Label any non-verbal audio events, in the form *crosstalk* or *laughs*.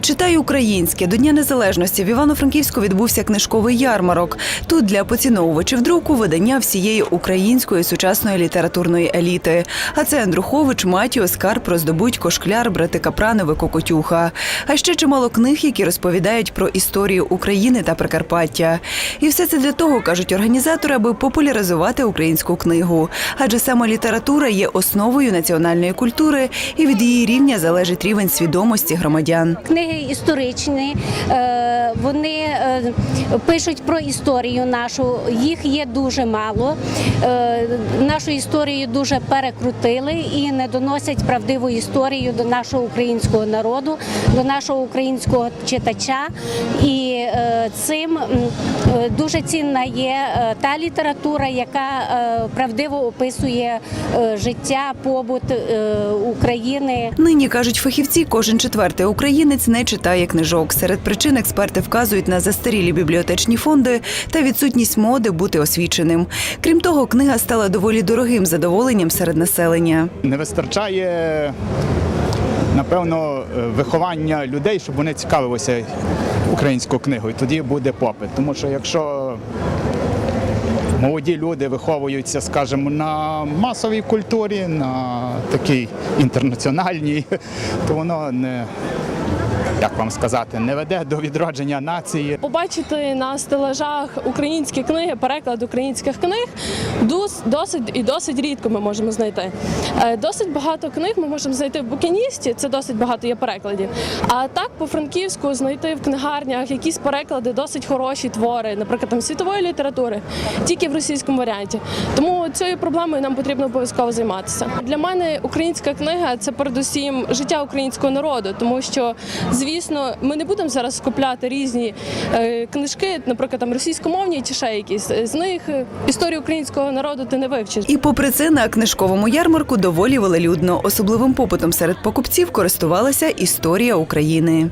Читай українське до Дня Незалежності в Івано-Франківську відбувся книжковий ярмарок. Тут для поціновувачів друку видання всієї української сучасної літературної еліти. А це Андрухович, Матіо, Скар, Проздобудько, Шкляр, брати Капранови, Кокотюха. А ще чимало книг, які розповідають про історію України та Прикарпаття. І все це для того, кажуть організатори, аби популяризувати українську книгу. Адже саме література є основою національної культури, і від її рівня залежить рівень свідомості громадян. Історичні, е, вони е, пишуть про історію нашу. Їх є дуже мало. Е, Нашу історію дуже перекрутили і не доносять правдиву історію до нашого українського народу, до нашого українського читача. І цим дуже цінна є та література, яка правдиво описує життя, побут України. Нині кажуть фахівці, кожен четвертий українець не читає книжок. Серед причин експерти вказують на застарілі бібліотечні фонди та відсутність моди бути освіченим. Крім того, книга стала доволі дорогим задоволенням серед населення. Не вистачає, напевно, виховання людей, щоб вони цікавилися українською книгою. Тоді буде попит. Тому що якщо молоді люди виховуються, скажімо, на масовій культурі, на такій інтернаціональній, *laughs* то воно не. Як вам сказати, не веде до відродження нації. Побачити на стелажах українські книги, переклад українських книг досить і досить рідко ми можемо знайти. Е, Досить багато книг ми можемо знайти в букіністі, це досить багато є перекладів. А так по франківську знайти в книгарнях якісь переклади, досить хороші твори, наприклад, там світової літератури, тільки в російському варіанті. Тому цією проблемою нам потрібно обов'язково займатися. Для мене українська книга це передусім життя українського народу, тому що звісно, ми не будемо зараз купляти різні е, книжки, наприклад, там російськомовні чи ще якісь. З них е, історію українського народу ти не вивчиш. І попри це на книжковому ярмарку доволі велелюдно. Особливим попитом серед покупців користувалася історія України.